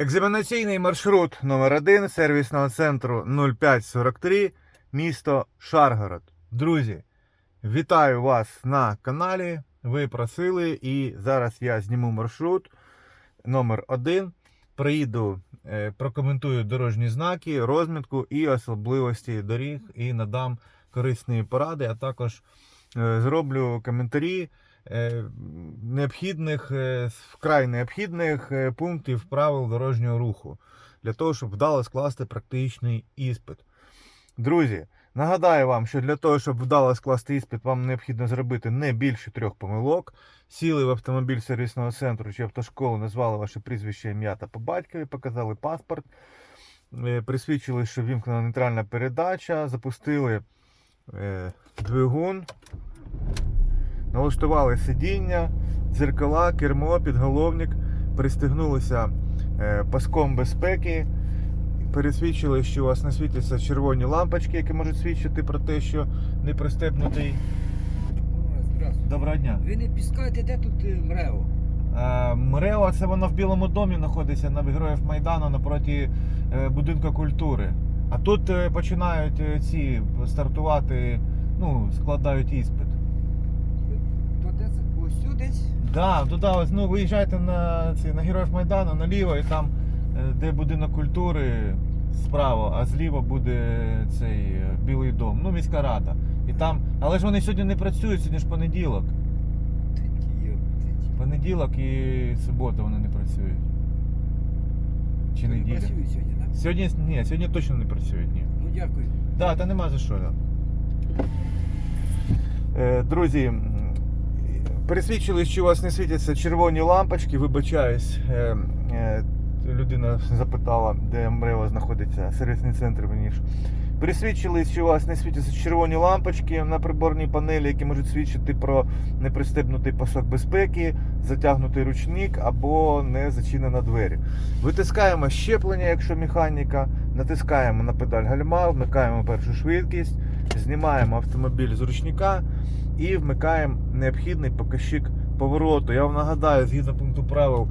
Екзаменаційний маршрут номер 1 сервісного центру 0543, місто Шаргород. Друзі, вітаю вас на каналі. Ви просили, і зараз я зніму маршрут номер 1 Приїду, е, прокоментую дорожні знаки, розмітку і особливості доріг, і надам корисні поради, а також е, зроблю коментарі необхідних, е, вкрай необхідних е, пунктів правил дорожнього руху для того, щоб вдало скласти практичний іспит. Друзі, нагадаю вам, що для того, щоб вдало скласти іспит, вам необхідно зробити не більше трьох помилок. Сіли в автомобіль сервісного центру чи автошколи, назвали ваше прізвище, ім'я та по батькові, показали паспорт, е, присвідчили, що вімкнена нейтральна передача, запустили е, двигун, налаштували сидіння, дзеркала, кермо, підголовник, пристегнулися е, паском безпеки, пересвідчили, що у вас не світяться червоні лампочки, які можуть свідчити про те, що не пристебнутий. Доброго дня. Ви не піскаєте, де тут е, МРЕО? Е, Мрео, це воно в Білому домі знаходиться на Героїв Майдану напроти е, будинку культури. А тут починають ці стартувати, ну, складають іспит. Десь? Да, туди ось, ну, виїжджайте на, ці, на Героїв Майдану наліво, і там, е, де будинок культури, справа, а зліва буде цей е, Білий дом, ну, міська рада. І там, але ж вони сьогодні не працюють, сьогодні ж понеділок. Понеділок і субота вони не працюють. Чи неділя. працюють сьогодні, так? Сьогодні ні, сьогодні точно не працюють, ні. Ну дякую. Да, та нема за що. Да. Е, друзі, пересвідчили, що у вас не світяться червоні лампочки, вибачаюсь. Е, е, людина запитала, де МРЕО знаходиться, сервісний центр верніше. Пересвідчили, що у вас не світяться червоні лампочки на приборній панелі, які можуть свідчити про непристебнутий пасок безпеки, затягнутий ручник або не зачинена двері. Витискаємо щеплення, якщо механіка, натискаємо на педаль гальма, вмикаємо першу швидкість, знімаємо автомобіль з ручника і вмикаємо необхідний показчик повороту. Я вам нагадаю, згідно пункту правил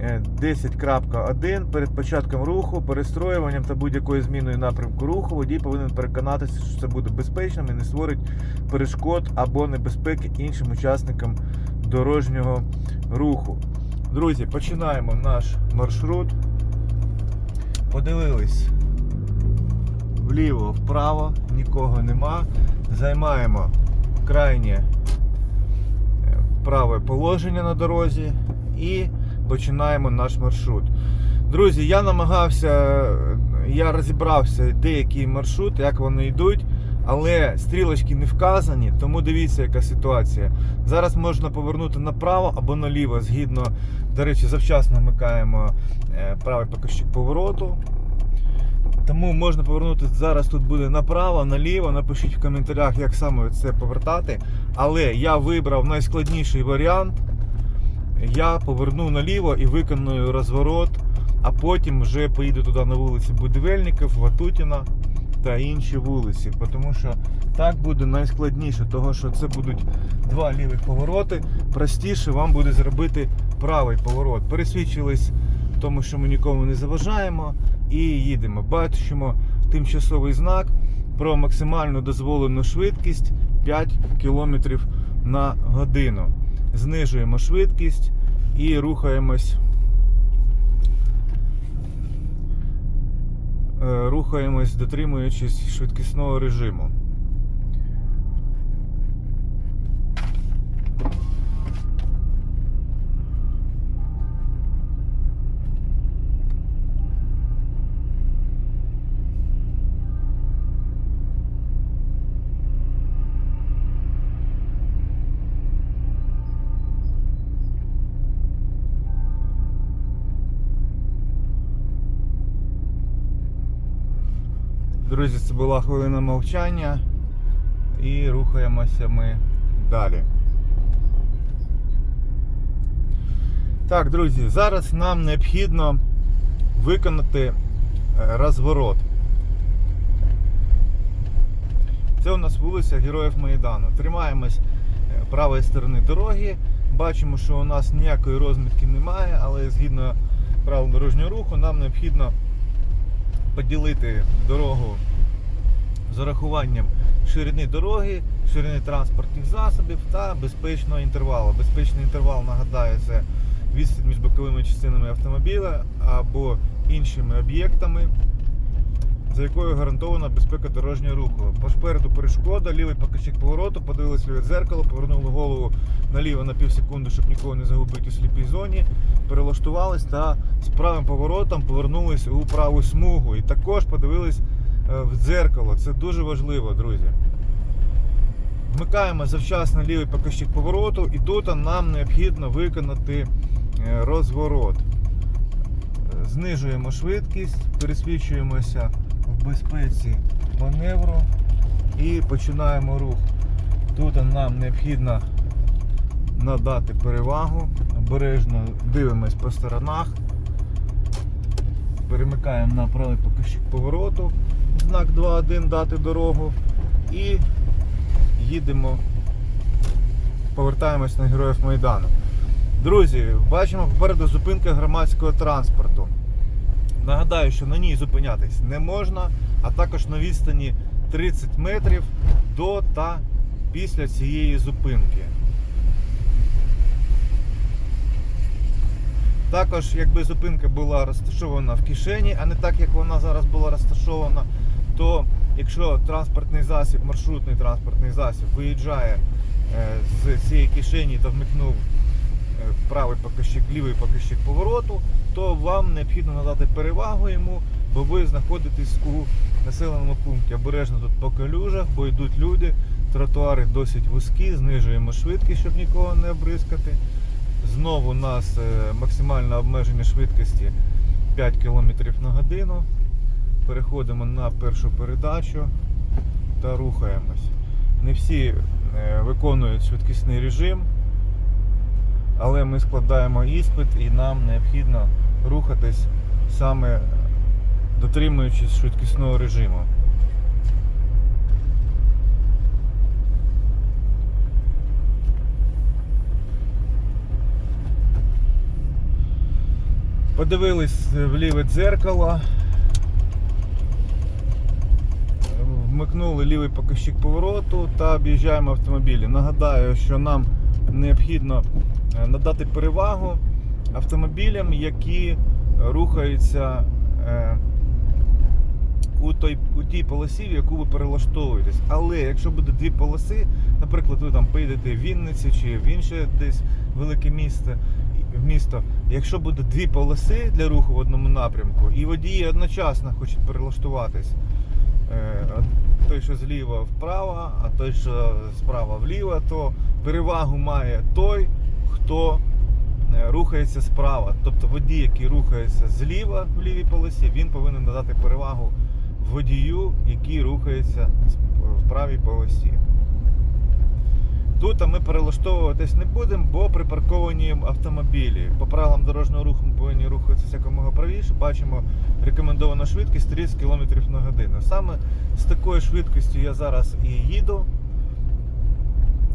е, 10.1 перед початком руху, перестроюванням та будь-якою зміною напрямку руху водій повинен переконатися, що це буде безпечним і не створить перешкод або небезпеки іншим учасникам дорожнього руху. Друзі, починаємо наш маршрут. Подивились вліво, вправо, нікого нема. Займаємо крайнє е, праве положення на дорозі і починаємо наш маршрут. Друзі, я намагався, я розібрався, де який маршрут, як вони йдуть, але стрілочки не вказані, тому дивіться, яка ситуація. Зараз можна повернути направо або наліво, згідно, до речі, завчасно вмикаємо е, правий показчик повороту. Тому можна повернути зараз тут буде направо, наліво. Напишіть в коментарях, як саме це повертати. Але я вибрав найскладніший варіант. Я поверну наліво і виконую розворот, а потім вже поїду туди на вулиці Будівельників, Ватутіна та інші вулиці. Тому що так буде найскладніше, того що це будуть два лівих повороти. Простіше вам буде зробити правий поворот. Пересвідчились тому, що ми нікому не заважаємо і їдемо. Бачимо тимчасовий знак про максимальну дозволену швидкість 5 км на годину. Знижуємо швидкість і рухаємось. е, Рухаємось, дотримуючись швидкісного режиму. Була хвилина мовчання і рухаємося ми далі. Так, друзі, зараз нам необхідно виконати е, розворот. Це у нас вулиця Героїв Майдану. Тримаємось е, правої сторони дороги. Бачимо, що у нас ніякої розмітки немає, але згідно правил дорожнього руху, нам необхідно поділити дорогу з урахуванням ширини дороги, ширини транспортних засобів та безпечного інтервалу. Безпечний інтервал, нагадаю, це відстань між боковими частинами автомобіля або іншими об'єктами, за якою гарантована безпека дорожнього руху. Попереду перешкода, лівий показчик повороту, подивились ліве дзеркало, повернули голову наліво на пів секунди, щоб нікого не загубити у сліпій зоні. Перелаштувались та з правим поворотом повернулись у праву смугу. І також подивились в дзеркало. Це дуже важливо, друзі. Вмикаємо завчасно лівий показчик повороту, і тут нам необхідно виконати е, розворот. Е, Знижуємо швидкість, пересвідчуємося в безпеці маневру і починаємо рух. Тут нам необхідно надати перевагу, обережно дивимось по сторонах, перемикаємо на правий показчик повороту, знак 2.1 дати дорогу і їдемо, повертаємось на Героїв Майдану. Друзі, бачимо попереду зупинка громадського транспорту. Нагадаю, що на ній зупинятись не можна, а також на відстані 30 метрів до та після цієї зупинки. Також, якби зупинка була розташована в кишені, а не так, як вона зараз була розташована, то якщо транспортний засіб, маршрутний транспортний засіб виїжджає е, з цієї кишені та вмикнув е, правий показчик, лівий показчик повороту, то вам необхідно надати перевагу йому, бо ви знаходитесь у населеному пункті. Обережно тут по калюжах, бо йдуть люди, тротуари досить вузькі, знижуємо швидкість, щоб нікого не обрискати. Знову у нас е, максимальне обмеження швидкості 5 км на годину. Переходимо на першу передачу та рухаємось. Не всі е, виконують швидкісний режим, але ми складаємо іспит і нам необхідно рухатись саме дотримуючись швидкісного режиму. Подивились в ліве дзеркало. Вмикнули лівий показчик повороту та об'їжджаємо автомобілі. Нагадаю, що нам необхідно е, надати перевагу автомобілям, які рухаються е, у, той, у тій полосі, в яку ви перелаштовуєтесь. Але якщо буде дві полоси, наприклад, ви там поїдете в Вінниці чи в інше десь велике місто, в місто, якщо буде дві полоси для руху в одному напрямку, і водії одночасно хочуть перелаштуватись, той, що зліва вправо, а той, що справа вліво, то перевагу має той, хто е, рухається справа. Тобто водій, який рухається зліва в лівій полосі, він повинен надати перевагу водію, який рухається в правій полосі. Тут ми перелаштовуватись не будемо, бо припарковані автомобілі. По правилам дорожнього руху ми повинні рухатися якомога правіше. Бачимо рекомендована швидкість 30 км на годину. Саме з такою швидкістю я зараз і їду.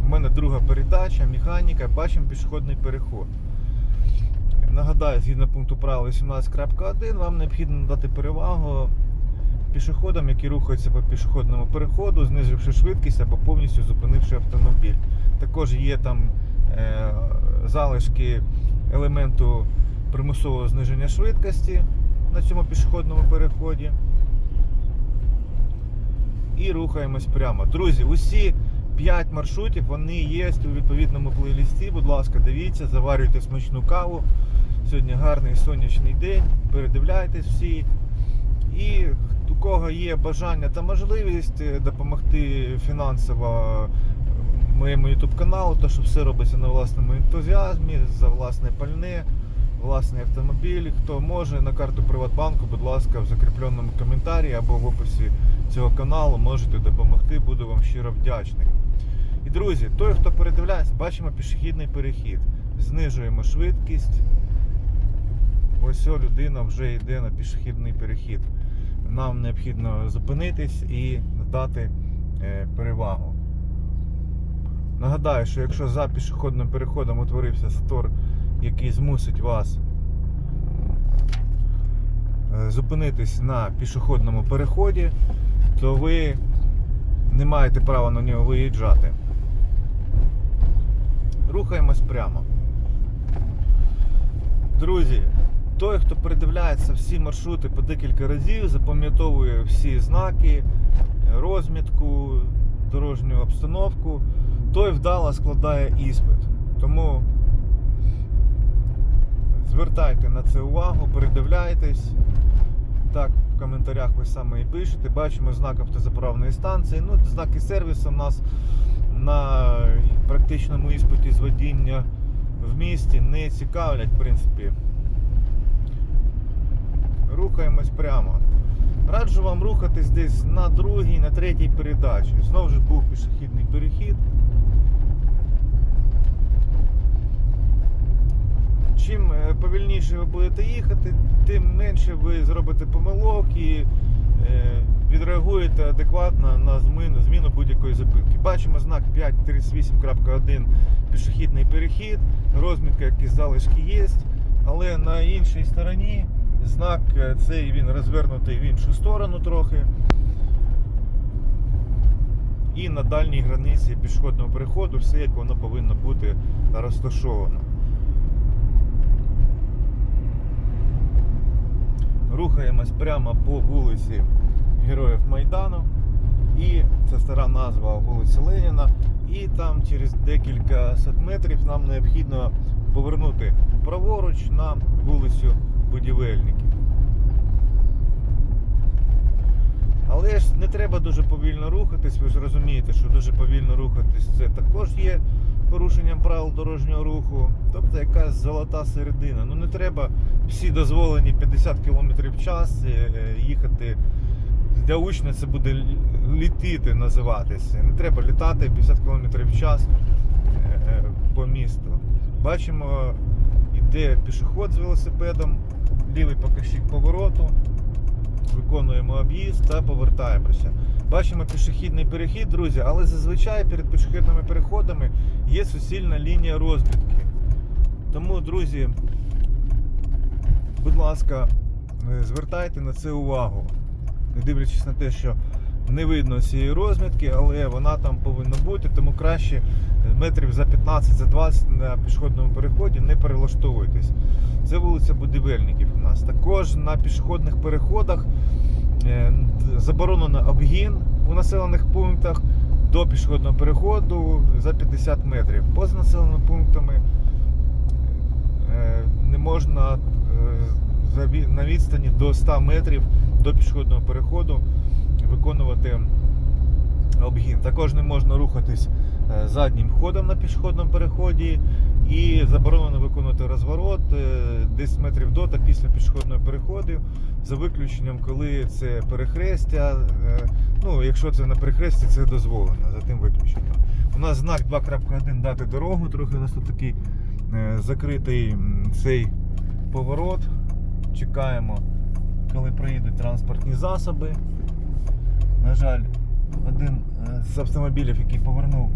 У мене друга передача, механіка, бачимо пішохідний переход. Нагадаю, згідно пункту правил 18.1, вам необхідно надати перевагу пішоходам, які рухаються по пішохідному переходу, знизивши швидкість або повністю зупинивши автомобіль. Також є там е, залишки елементу примусового зниження швидкості на цьому пішохідному переході. І рухаємось прямо. Друзі, усі 5 маршрутів вони є у відповідному плейлісті. Будь ласка, дивіться, заварюйте смачну каву. Сьогодні гарний сонячний день. Передивляйтесь всі. І у кого є бажання та можливість е, допомогти фінансово моєму YouTube каналу, то що все робиться на власному ентузіазмі, за власне пальне, власний автомобіль. Хто може на карту Приватбанку, будь ласка, в закріпленому коментарі або в описі цього каналу можете допомогти, буду вам щиро вдячний. І друзі, той, хто передивляється, бачимо пішохідний перехід. Знижуємо швидкість. Ось людина вже йде на пішохідний перехід. Нам необхідно зупинитись і надати е, перевагу. Нагадаю, що якщо за пішохідним переходом утворився затор, який змусить вас е, зупинитись на пішохідному переході, то ви не маєте права на нього виїжджати. Рухаємось прямо. Друзі, той, хто передивляється всі маршрути по декілька разів, запам'ятовує всі знаки, розмітку, дорожню обстановку, той вдало складає іспит. Тому звертайте на це увагу, передивляйтесь. Так, в коментарях ви саме і пишете. Бачимо знак автозаправної станції. Ну, знаки сервісу у нас на практичному іспиті з водіння в місті не цікавлять, в принципі. Рухаємось прямо. Раджу вам рухатись десь на другій, на третій передачі. Знову ж був пішохідний перехід. Чим е, повільніше ви будете їхати, тим менше ви зробите помилок і е, відреагуєте адекватно на зміну, зміну будь-якої зупинки. Бачимо знак 538.1 пішохідний перехід, розмітка, які залишки є, але на іншій стороні знак е, цей він розвернутий в іншу сторону трохи. І на дальній границі пішохідного переходу все як воно повинно бути розташовано. Рухаємось прямо по вулиці Героїв Майдану. І це стара назва вулиці Леніна. І там через декілька сот метрів нам необхідно повернути праворуч на вулицю Будівельників. Але ж не треба дуже повільно рухатись, ви ж розумієте, що дуже повільно рухатись це також є порушенням правил дорожнього руху. Тобто якась золота середина. Ну не треба всі дозволені 50 км в час е, е, їхати. Для учня це буде л- літити називатися. Не треба літати 50 км в час е, по місту. Бачимо, іде пішоход з велосипедом, лівий показчик повороту. Виконуємо об'їзд та повертаємося. Бачимо пішохідний перехід, друзі, але зазвичай перед пішохідними переходами є суцільна лінія розмітки. Тому, друзі, будь ласка, е, звертайте на це увагу. Не дивлячись на те, що не видно цієї розмітки, але вона там повинна бути, тому краще е, метрів за 15 за 20 на пішохідному переході не перелаштовуйтесь. Це вулиця Будівельників у нас. Також на пішохідних переходах е, заборонено обгін у населених пунктах до пішохідного переходу за 50 метрів. Поза населеними пунктами е, не можна на відстані до 100 метрів до пішохідного переходу виконувати обгін. Також не можна рухатись е, заднім ходом на пішохідному переході і заборонено виконувати розворот е, 10 метрів до та після пішохідного переходу, за виключенням, коли це перехрестя. е, Ну, якщо це на перехресті, це дозволено за тим виключенням. У нас знак 2.1 дати дорогу, трохи у нас тут такий е, закритий цей поворот. Чекаємо, коли проїдуть транспортні засоби. На жаль, один е, з автомобілів, який повернув,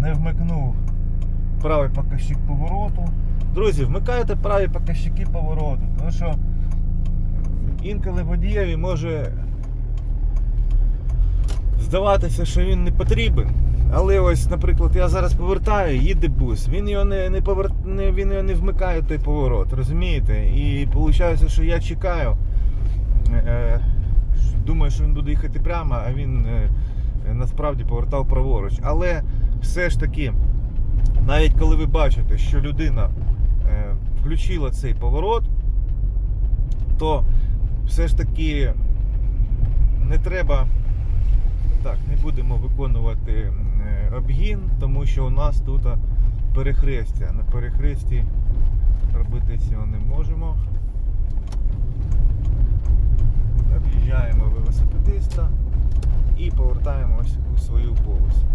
не вмикнув правий показчик повороту. Друзі, вмикайте праві показчики повороту, тому що інколи водієві може здаватися, що він не потрібен. Але ось, наприклад, я зараз повертаю, їде бус. Він його не, не, повер... не, він його не вмикає той поворот, розумієте? І виходить, що я чекаю. Е, думаю, що він буде їхати прямо, а він е, е, насправді повертав праворуч. Але все ж таки, навіть коли ви бачите, що людина е, включила цей поворот, то все ж таки не треба. Так, не будемо виконувати обгін, тому що у нас тут перехрестя. На перехресті робити цього не можемо. Об'їжджаємо велосипедиста і повертаємось у свою полосу.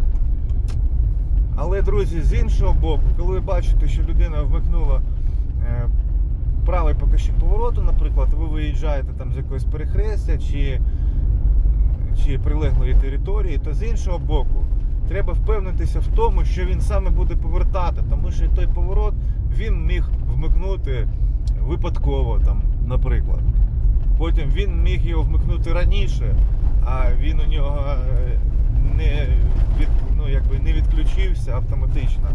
Але, друзі, з іншого боку, коли ви бачите, що людина вмикнула е, правий показчик повороту, наприклад, ви виїжджаєте там з якогось перехрестя чи, чи прилеглої території, то з іншого боку, треба впевнитися в тому, що він саме буде повертати, тому що той поворот він міг вмикнути випадково, там, наприклад. Потім він міг його вмикнути раніше, а він у нього е, не, від, ну, якби не відключився автоматично.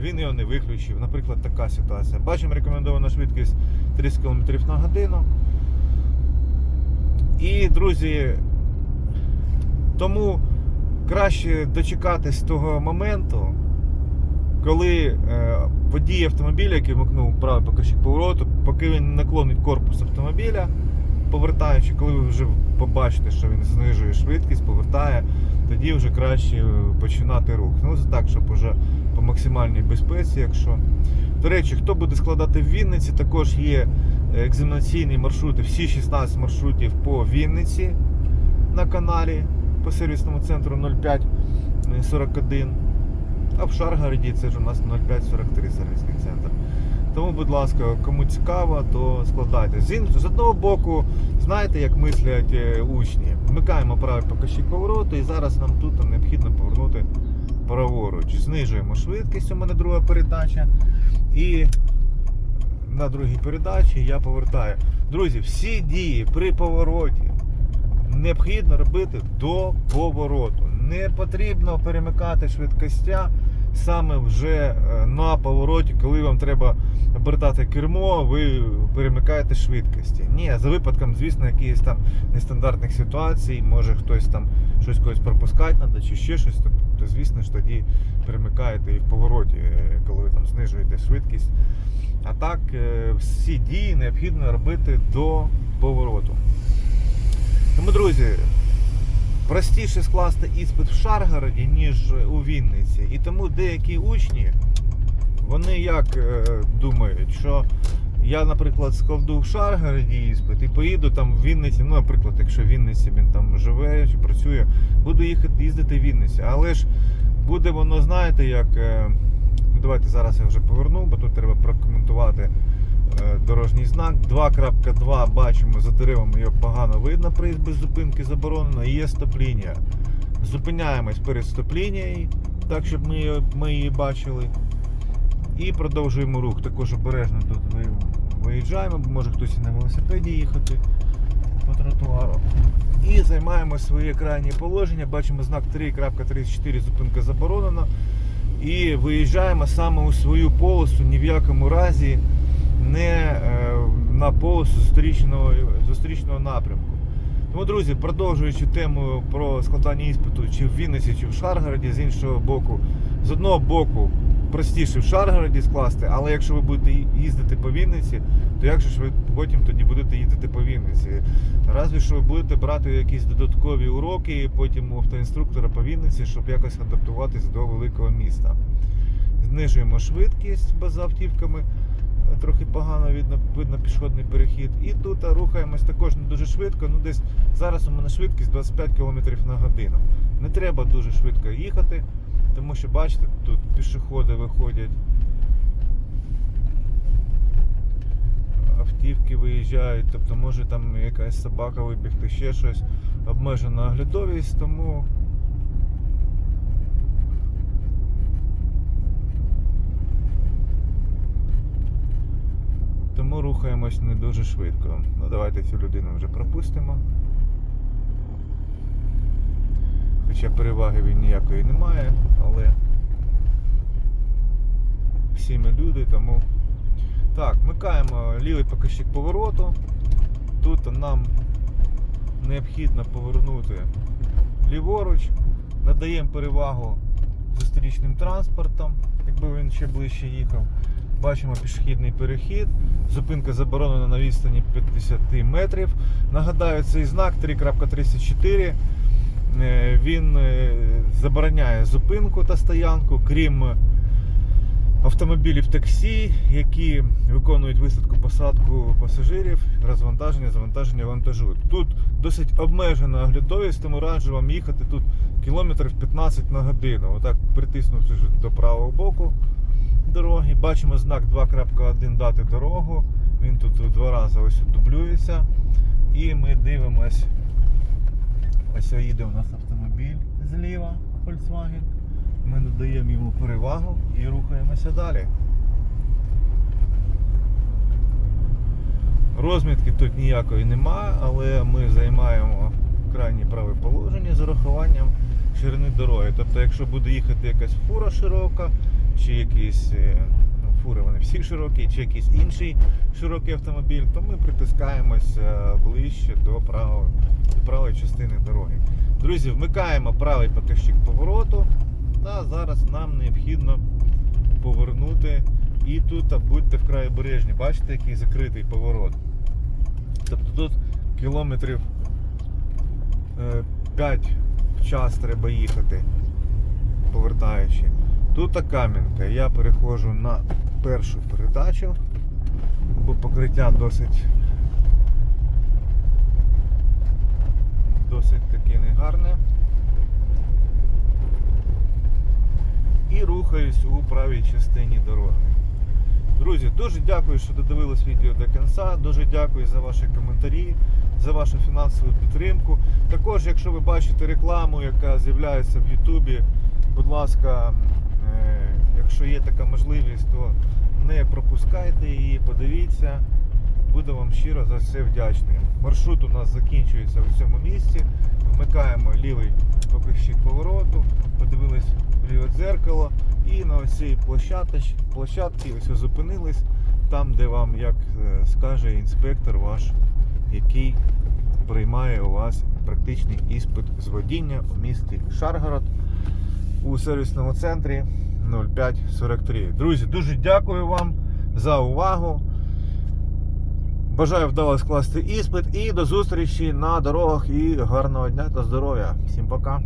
Він його не виключив. Наприклад, така ситуація. Бачимо рекомендована швидкість 30 км на годину. І, друзі, тому краще дочекатись того моменту, коли е, водій автомобіля, який вмикнув правий показчик повороту, поки він наклонить корпус автомобіля, повертаючи, коли ви вже побачите, що він знижує швидкість, повертає, тоді вже краще е, починати рух. Ну, так, щоб уже по максимальній безпеці, якщо. До речі, хто буде складати в Вінниці, також є екзаменаційні маршрути, всі 16 маршрутів по Вінниці на каналі по сервісному центру 0541. А в Шаргороді це ж у нас 0543 сервісний центр. Тому, будь ласка, кому цікаво, то складайте. З, одного боку, знаєте, як мислять е, учні. Вмикаємо правий показчик повороту і зараз нам тут необхідно повернути праворуч. Знижуємо швидкість, у мене друга передача. І на другій передачі я повертаю. Друзі, всі дії при повороті необхідно робити до повороту. Не потрібно перемикати швидкостя саме вже е, на повороті, коли вам треба обертати кермо, ви перемикаєте швидкості. Ні, за випадком, звісно, якихось там нестандартних ситуацій, може хтось там щось когось пропускати треба чи ще щось, то, звісно ж тоді перемикаєте і в повороті, е, коли ви там знижуєте швидкість. А так, е, всі дії необхідно робити до повороту. Тому, друзі, простіше скласти іспит в Шаргороді, ніж у Вінниці. І тому деякі учні, вони як е, думають, що я, наприклад, складу в Шаргороді іспит і поїду там в Вінниці, ну, наприклад, якщо в Вінниці він там живе чи працює, буду їхати їздити в Вінниці. Але ж буде воно, знаєте, як. е, давайте зараз я вже поверну, бо тут треба прокоментувати дорожній знак. 2.2 бачимо за деревами його погано видно, приїзд без зупинки заборонено. Є стоп-лінія. Зупиняємось перед стоп-лінією, так щоб ми, її- ми її бачили. І продовжуємо рух. Також обережно тут виїжджаємо, бо може хтось і на велосипеді їхати по тротуару. І займаємо своє крайнє положення. Бачимо знак 3.34 зупинка заборонена. І виїжджаємо саме у свою полосу, ні в якому разі не е, на полосу зустрічного, зустрічного напрямку. Тому, друзі, продовжуючи тему про складання іспиту чи в Вінниці, чи в Шаргороді, з іншого боку, з одного боку простіше в Шаргороді скласти, але якщо ви будете їздити по Вінниці, то як же ж ви потім тоді будете їздити по Вінниці? Разве що ви будете брати якісь додаткові уроки потім у автоінструктора по Вінниці, щоб якось адаптуватись до великого міста. Знижуємо швидкість, бо за автівками трохи погано видно, видно пішохідний перехід. І тут рухаємось також не дуже швидко. Ну десь зараз у мене швидкість 25 км на годину. Не треба дуже швидко їхати, тому що бачите, тут пішоходи виходять. Автівки виїжджають, тобто може там якась собака вибігти, ще щось. Обмежена оглядовість, тому Тому рухаємось не дуже швидко. Ну давайте цю людину вже пропустимо. Хоча переваги він ніякої немає, але всі ми люди, тому. Так, вмикаємо лівий показчик повороту. Тут нам необхідно повернути ліворуч, надаємо перевагу зустрічним транспортом, якби він ще ближче їхав. Бачимо пішохідний перехід. Зупинка заборонена на відстані 50 метрів. Нагадаю, цей знак 3.34. е, Він е, забороняє зупинку та стоянку, крім автомобілів таксі, які виконують висадку посадку пасажирів, розвантаження, завантаження вантажу. Тут досить обмежена оглядовість, тому раджу вам їхати тут кілометрів 15 на годину. Отак притиснувши до правого боку дороги. Бачимо знак 2.1 дати дорогу. Він тут два рази ось дублюється. І ми дивимось. Ось їде у нас автомобіль зліва Volkswagen. Ми надаємо йому перевагу і рухаємося далі. Розмітки тут ніякої нема, але ми займаємо крайнє праве положення з урахуванням ширини дороги. Тобто, якщо буде їхати якась фура широка, чи якийсь е, ну, фури вони всі широкі, чи якийсь інший широкий автомобіль, то ми притискаємося ближче до правої, до правої частини дороги. Друзі, вмикаємо правий показчик повороту. Та зараз нам необхідно повернути. І тут а, будьте вкрай обережні. Бачите, який закритий поворот. Тобто тут кілометрів 5 в час треба їхати, повертаючи. Тут кам'янка. Я переходжу на першу передачу, бо покриття досить досить таки негарне. І рухаюсь у правій частині дороги. Друзі, дуже дякую, що додивились відео до кінця. Дуже дякую за ваші коментарі, за вашу фінансову підтримку. Також, якщо ви бачите рекламу, яка з'являється в Ютубі, будь ласка, якщо є така можливість, то не пропускайте її, подивіться. Буду вам щиро за це вдячний. Маршрут у нас закінчується в цьому місці. Вмикаємо лівий покажчик повороту, подивились в ліве дзеркало і на цій площадці, площадці ось зупинились там, де вам, як е, скаже інспектор ваш, який приймає у вас практичний іспит з водіння у місті Шаргород у сервісному центрі 0543. Друзі, дуже дякую вам за увагу. Бажаю вдало скласти іспит і до зустрічі на дорогах і гарного дня та здоров'я. Всім пока.